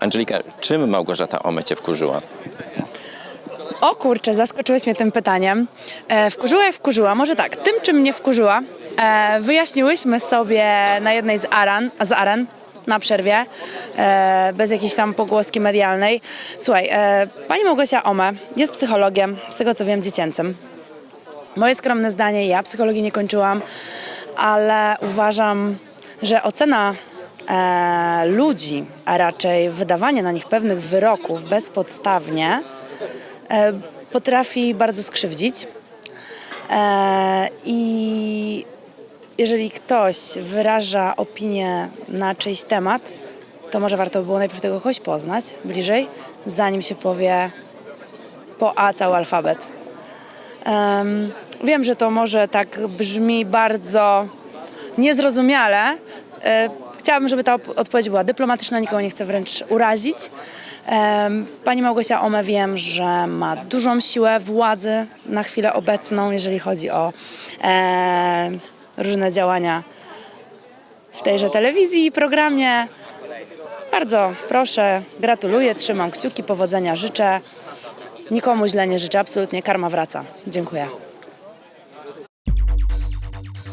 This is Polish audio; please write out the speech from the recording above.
Angelika, czym Małgorzata Ome cię wkurzyła? O kurczę, zaskoczyłeś mnie tym pytaniem. E, wkurzyła i wkurzyła. Może tak, tym czym mnie wkurzyła, e, wyjaśniłyśmy sobie na jednej z aran, z aren na przerwie, e, bez jakiejś tam pogłoski medialnej. Słuchaj, e, pani Małgosia Ome jest psychologiem, z tego co wiem, dziecięcym. Moje skromne zdanie, ja psychologii nie kończyłam, ale uważam, że ocena e, ludzi, a raczej wydawanie na nich pewnych wyroków bezpodstawnie e, potrafi bardzo skrzywdzić. E, I jeżeli ktoś wyraża opinię na czyjś temat, to może warto by było najpierw tego kogoś poznać bliżej, zanim się powie po A cały alfabet. Em, wiem, że to może tak brzmi bardzo niezrozumiale. E, chciałabym, żeby ta odpowiedź była dyplomatyczna, nikogo nie chcę wręcz urazić. Pani Małgosia Ome wiem, że ma dużą siłę władzy na chwilę obecną, jeżeli chodzi o e, różne działania w tejże telewizji i programie. Bardzo proszę, gratuluję, trzymam kciuki, powodzenia życzę. Nikomu źle nie życzę, absolutnie karma wraca. Dziękuję.